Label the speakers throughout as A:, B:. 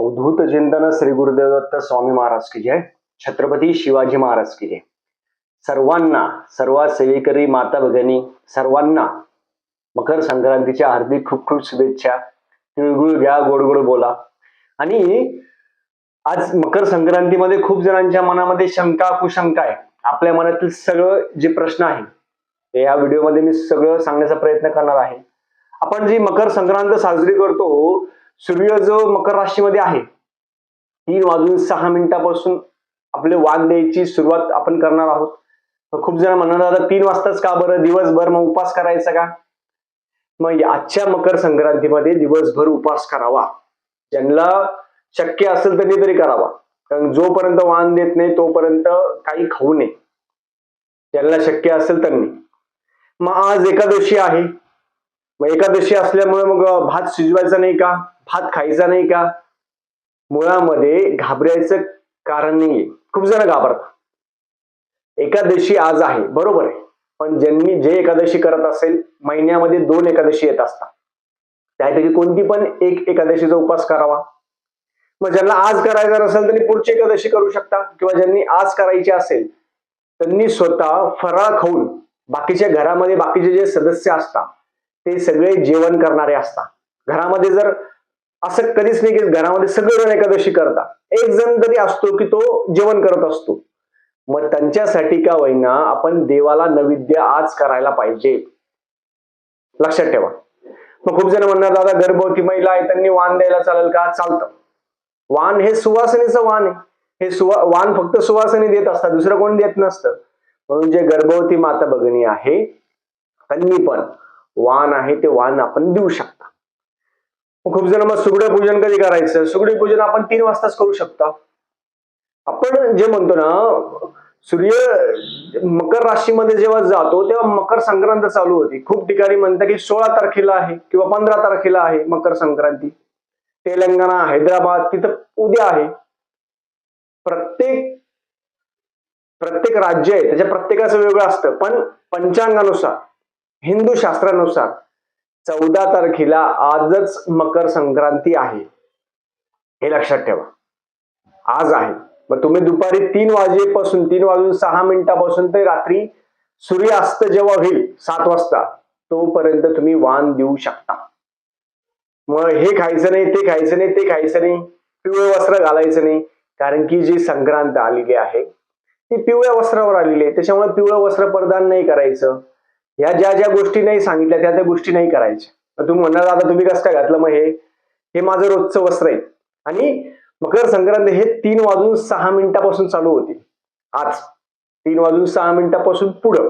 A: अवधूत चिंतन श्री गुरुदेव दत्त स्वामी महाराज की जय. छत्रपती शिवाजी महाराज की जय. सर्वांना सर्व सेवेकरी माता भगिनी सर्वांना मकर संक्रांतीच्या हार्दिक खूप खूप शुभेच्छा. तिळगुळ घ्या गोडगोड बोला. आणि आज मकर संक्रांतीमध्ये खूप जणांच्या मनामध्ये शंका कुशंका आहे. आपल्या मनातील सगळं जे प्रश्न आहे ते या व्हिडिओमध्ये मी सगळं सांगण्याचा प्रयत्न करणार आहे. आपण जी मकर संक्रांत साजरी करतो सूर्य जो मकर राशीमध्ये आहे तीन वाजून सहा मिनिटापासून आपले वाण द्यायची सुरुवात आपण करणार आहोत. खूप जण म्हणणार दादा तीन वाजताच का बरं? दिवसभर मग उपास करायचा का? मग आजच्या मकर संक्रांतीमध्ये दिवसभर उपास करावा. ज्यांना शक्य असेल त्यांनी तरी करावा. कारण जोपर्यंत वाण देत नाही तोपर्यंत काही खाऊ नये. ज्यांना शक्य असेल त्यांनी. मग आज एकादशी आहे. मग एकादशी असल्यामुळे मग भात शिजवायचा नाही का? भात खायचा नाही का? मुळामध्ये घाबरायचं कारण नाहीये. खूप जण घाबरतात. एकादशी आज आहे बरोबर आहे. पण ज्यांनी जे एकादशी करत असेल महिन्यामध्ये दोन एकादशी येत असतात. त्यापैकी कोणती पण एक एकादशीचा उपास करावा. मग ज्यांना आज करायचा असेल त्यांनी पुढची एकादशी करू शकता. किंवा ज्यांनी आज करायची असेल त्यांनी स्वतः फराळ खाऊन बाकीच्या घरामध्ये बाकीचे जे सदस्य असतात ते सगळे जेवण करणारे असतात. घरामध्ये जर असं कधीच नाही की घरामध्ये सगळेजण एकादशी करता एक जण तरी असतो की तो जेवण करत असतो. मग त्यांच्यासाठी का होईना आपण देवाला नैवेद्य आज करायला पाहिजे. लक्षात ठेवा. मग खूप जण म्हणणार दादा गर्भवती महिला आहे त्यांनी वाण द्यायला चालेल का? चालतं. वाण हे सुवासनेचं वाण आहे. हे सुवा वाण फक्त सुवासने देत असतात दुसरं कोण देत नसतं. म्हणून जे गर्भवती माता भगिनी आहे त्यांनी पण वाण आहे ते वाण आपण देऊ शकतो. खूप जण मग सुगडे पूजन कधी करायचं? सुगडी पूजन आपण तीन वाजताच करू शकतो. आपण जे म्हणतो ना सूर्य मकर राशीमध्ये जेव्हा जातो तेव्हा मकर संक्रांत चालू होती. खूप ठिकाणी म्हणतात की सोळा तारखेला आहे किंवा पंधरा तारखेला आहे मकर संक्रांती. तेलंगणा हैदराबाद तिथं उद्या आहे. प्रत्येक प्रत्येक राज्य आहे त्याच्या प्रत्येकाचं वेगळं असतं. पण पंचांगानुसार हिंदू शास्त्रानुसार चौदा तारखेला आजच मकर संक्रांती आहे. हे लक्षात ठेवा. आज आहे. मग तुम्ही दुपारी तीन वाजेपासून तीन वाजून सहा मिनिटापासून ते रात्री सूर्यास्त जेव्हा होईल सात वाजता तोपर्यंत तुम्ही वाण देऊ शकता. मग हे खायचं नाही ते खायचं नाही ते खायचं नाही पिवळे वस्त्र घालायचं नाही कारण की जी संक्रांत आलेली आहे ती पिवळ्या वस्त्रावर आलेली आहे. त्याच्यामुळे पिवळं वस्त्र प्रदान नाही करायचं. ह्या ज्या ज्या गोष्टी नाही सांगितल्या त्या त्या गोष्टी नाही करायच्या. तुम्ही म्हणणार आता तुम्ही कसं काय घातलं मग हे? हे माझं रोजचं वस्त्र आहे. आणि मकर संक्रांत हे तीन वाजून सहा मिनिटापासून चालू होती. आज तीन वाजून सहा मिनिटापासून पुढं.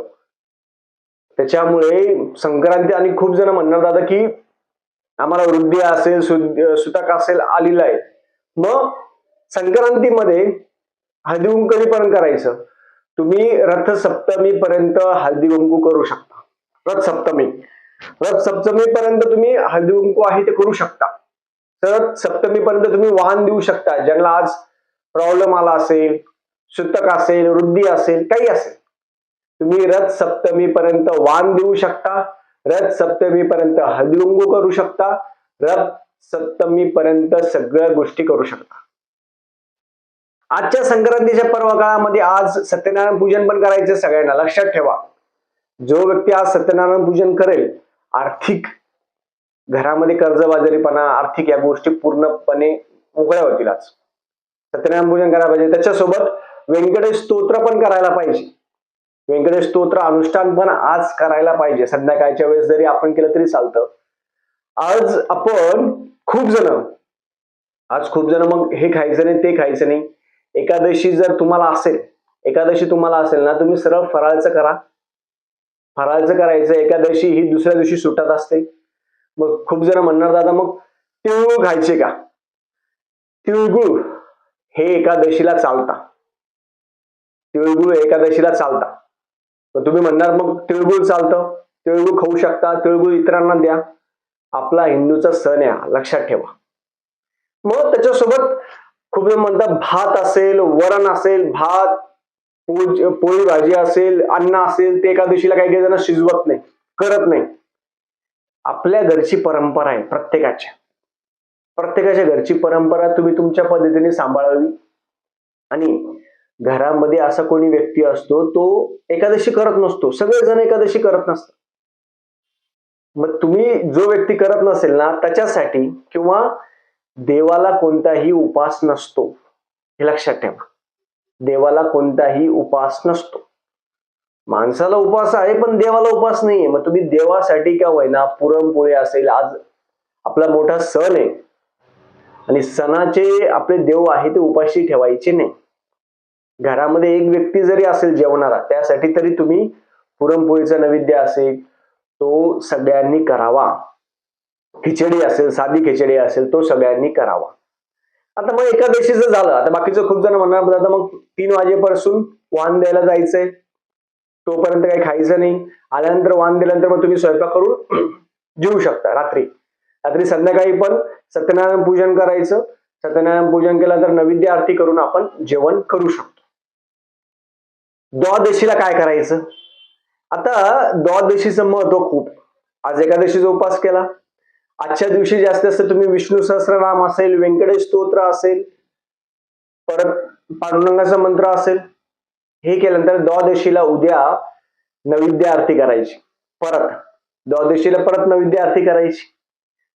A: त्याच्यामुळे संक्रांती आणि खूप जण म्हणणार दादा की आम्हाला वृद्धी असेल सुतक असेल आलेला आहे. मग संक्रांतीमध्ये हळदी कुंकू कधीपर्यंत करायचं? तुम्ही रथसप्तमी पर्यंत हळदी कुंकू करू शकता. रथ सप्तमी. रथ सप्तमी पर्यंत तुम्ही हळदी कुंकू आहे ते करू शकता. रथ सप्तमीपर्यंत तुम्ही वाहन देऊ शकता. ज्यांना आज प्रॉब्लेम आला असेल सुतक असेल वृद्धी असेल काही असेल. तुम्ही रथ सप्तमी पर्यंत देऊ शकता. रथ सप्तमी पर्यंत हळदी कुंकू करू शकता. रथ सप्तमी पर्यंत सगळ्या गोष्टी करू शकता. आजच्या संक्रांतीच्या पर्व काळामध्ये आज सत्यनारायण पूजन पण करायचं सगळ्यांना. लक्षात ठेवा. जो व्यक्ती आज सत्यनारायण पूजन करेल आर्थिक घरामध्ये कर्जबाजारीपणा आर्थिक या गोष्टी पूर्णपणे मोकळ्या होतील आज. सत्यनारायण पूजन करायला पाहिजे. त्याच्यासोबत व्यंकटेश स्तोत्र पण करायला पाहिजे. व्यंकटेश स्तोत्र अनुष्ठान पण आज करायला पाहिजे. संध्याकाळच्या वेळेस जरी आपण केलं तरी चालतं. आज आपण खूप जण आज खूप जण मग हे खायचं नाही ते खायचं नाही. एकादशी जर तुम्हाला असेल एकादशी तुम्हाला असेल ना तुम्ही सरळ फराळचं करा. फराळचं करायचं एकादशी ही दुसऱ्या दिवशी सुटत असते. मग खूप जण म्हणणार दादा मग तिळगुळ खायचे का? तिळगुळ हे एकादशीला चालता. तिळगुळ एकादशीला चालता. मग तुम्ही म्हणणार मग तिळगुळ चालतं. तिळगुळ खाऊ शकता. तिळगुळ इतरांना द्या. आपला हिंदूचा सण आहे लक्षात ठेवा. मग त्याच्यासोबत खूप जण म्हणतात भात असेल वरण असेल भात पोळी भाजी असेल अन्न असेल ते एका दिवशीला काही काही जण शिजवत नाही करत नाही. आपल्या घरची परंपरा आहे प्रत्येकाच्या. प्रत्येकाच्या घरची परंपरा तुम्ही तुमच्या पद्धतीने सांभाळावी. आणि घरामध्ये असा कोणी व्यक्ती असतो तो एकादशी करत नसतो. सगळेजण एकादशी करत नसतात. मग तुम्ही जो व्यक्ती करत नसेल ना त्याच्यासाठी किंवा देवाला कोणताही उपास नसतो. हे लक्षात ठेवा. देवाला कोणताही उपास नसतो. माणसाला उपास आहे पण देवाला उपास नाहीये. मग तुम्ही देवासाठी का होईना पुरणपोळी असेल आज आपला मोठा सण आहे. आणि सणाचे आपले देव आहे ते उपाशी ठेवायचे नाही. घरामध्ये एक व्यक्ती जरी असेल जेवणारा त्यासाठी तरी तुम्ही पुरणपोळीचा नैवेद्य असेल तो सगळ्यांनी करावा. खिचडी असेल साधी खिचडी असेल तो सगळ्यांनी करावा. आता मग एकादशीचं झालं. आता बाकीचं खूप जण म्हणणार दादा मग तीन वाजेपासून वाहन द्यायला जायचंय. तोपर्यंत काही खायचं नाही. आल्यानंतर वाहन दिल्यानंतर मग तुम्ही स्वयंपाक करून जेवू शकता रात्री. रात्री संध्याकाळी पण सत्यनारायण पूजन करायचं. सत्यनारायण पूजन केलं तर नैवेद्य आरती करून आपण जेवण करू शकतो. द्वादशीला काय करायचं? आता द्वादशीचं महत्त्व खूप. आज एकादशीचा उपास केला. आजच्या दिवशी जास्तीत जास्त तुम्ही विष्णू सहस्रनाम असेल व्यंकटेश स्तोत्र असेल परत पांडुरंगाचा मंत्र असेल हे केल्यानंतर द्वादशीला उद्या नैवेद्य आरती करायची. परत द्वादशीला परत नैवेद्य आरती करायची.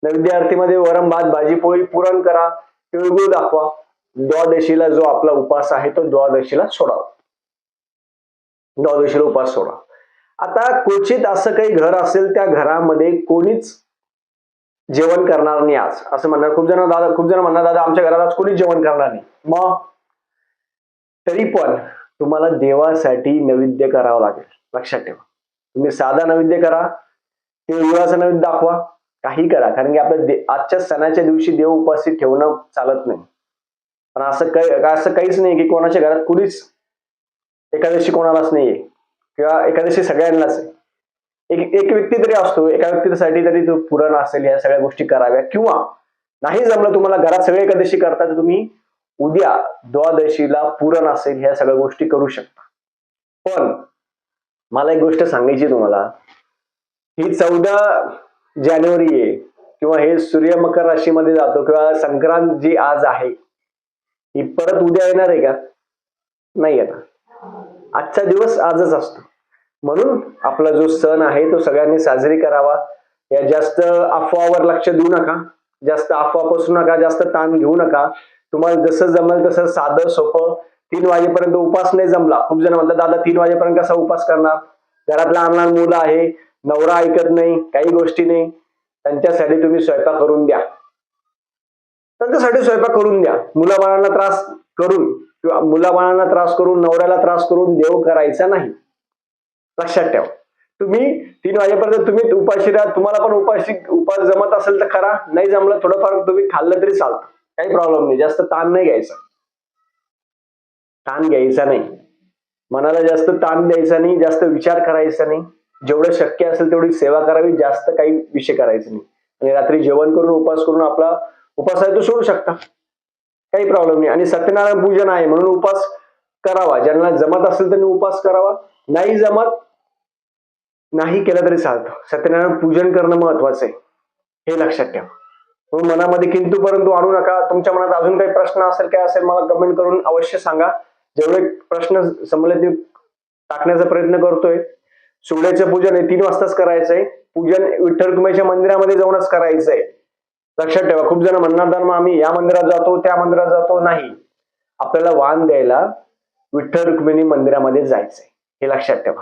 A: नैवेद्य आरतीमध्ये वरम भात भाजी पोळी पुरण करा तिळगुळ दाखवा. द्वादशीला जो आपला उपास आहे तो द्वादशीला सोडावा द्वादशीला उपास सोडा. आता क्वचित असं काही घर असेल त्या घरामध्ये कोणीच जेवण करणार नाही आज. असं म्हणणार खूप जण दादा खूप जण म्हणणार दादा आमच्या घरात आज कोणीच जेवण करणार नाही. मग तरी पण तुम्हाला देवासाठी नैवेद्य करावं लागेल. लक्षात ठेवा. तुम्ही साधा नैवेद्य करा तिळगुळाचा नैवेद्य दाखवा. काही करा कारण की आपल्या दे- आजच्या सणाच्या दिवशी देव उपस्थित ठेवणं चालत नाही. पण असं काही असं काहीच नाही की कोणाच्या घरात कुणीच एकादशी कोणालाच नाहीये. किंवा एकादशी सगळ्यांनाच आहे. एक एक व्यक्ती तरी असतो एका व्यक्तीसाठी तरी तो पुरण असेल या सगळ्या गोष्टी कराव्या. किंवा नाही जमलं तुम्हाला घरात सगळे एकादशी करता तर तुम्ही उद्या द्वादशीला पुरण असेल ह्या सगळ्या गोष्टी करू शकता. पण मला एक गोष्ट सांगायची तुम्हाला. ही चौदा जानेवारी आहे किंवा हे सूर्य मकर राशीमध्ये जातो किंवा संक्रांत जी आज आहे ही परत उद्या येणार आहे का? नाही येणार. आजचा दिवस आजच असतो. म्हणून आपला जो सण आहे तो सगळ्यांनी साजरी करावा. या जास्त अफवावर लक्ष देऊ नका. जास्त अफवा पसरू नका जास्त ताण घेऊ नका. तुम्हाला जसं जमेल तसं साधं सोपं. तीन वाजेपर्यंत उपास नाही जमला. खूप जण म्हणतात दादा तीन वाजेपर्यंत कसा उपास करणार? घरात लहान लहान मुलं आहे. नवरा ऐकत नाही काही गोष्टी नाही. त्यांच्यासाठी तुम्ही स्वयंपाक करून द्या. त्यांच्यासाठी स्वयंपाक करून द्या. मुलाबाळांना त्रास करून किंवा मुलाबाळांना त्रास करून नवऱ्याला त्रास करून देव करायचा नाही. लक्षात ठेवा. तुम्ही तीन वाजेपर्यंत तुम्ही उपाशी राहा. तुम्हाला पण उपाशी उपास जमत असेल तर करा. नाही जमलं थोडंफार तुम्ही खाल्लं तरी चालतं. काही प्रॉब्लेम नाही. जास्त ताण नाही घ्यायचा. ताण घ्यायचा नाही. मनाला जास्त ताण द्यायचा नाही. जास्त विचार करायचा नाही. जेवढं शक्य असेल तेवढी सेवा करावी. जास्त काही विषय करायचं नाही. आणि रात्री जेवण करून उपास करून आपला उपास आहे तो सोडू शकता. काही प्रॉब्लेम नाही. आणि सत्यनारायण पूजन आहे. म्हणून उपास करावा. ज्यांना जमत असेल त्यांनी उपास करावा. नाही जमत नाही केलं तरी चालतं. सत्यनारायण पूजन करणं महत्वाचं आहे. हे लक्षात ठेवा. म्हणून मनामध्ये किंतु परंतु आणू नका. तुमच्या मनात अजून काही प्रश्न असेल काय असेल मला कमेंट करून अवश्य सांगा. जेवढे प्रश्न समजले ते टाकण्याचा प्रयत्न करतोय सुगड्याचं पूजन हे तीन वाजताच करायचंय. पूजन विठ्ठल रुक्माईच्या मंदिरामध्ये जाऊनच करायचंय. लक्षात ठेवा खूप जण म्हणणार धर्म मग आम्ही या मंदिरात जातो त्या मंदिरात जातो. नाही. आपल्याला वाण द्यायला विठ्ठल रुक्मिणी मंदिरामध्ये जायचंय. हे लक्षात ठेवा.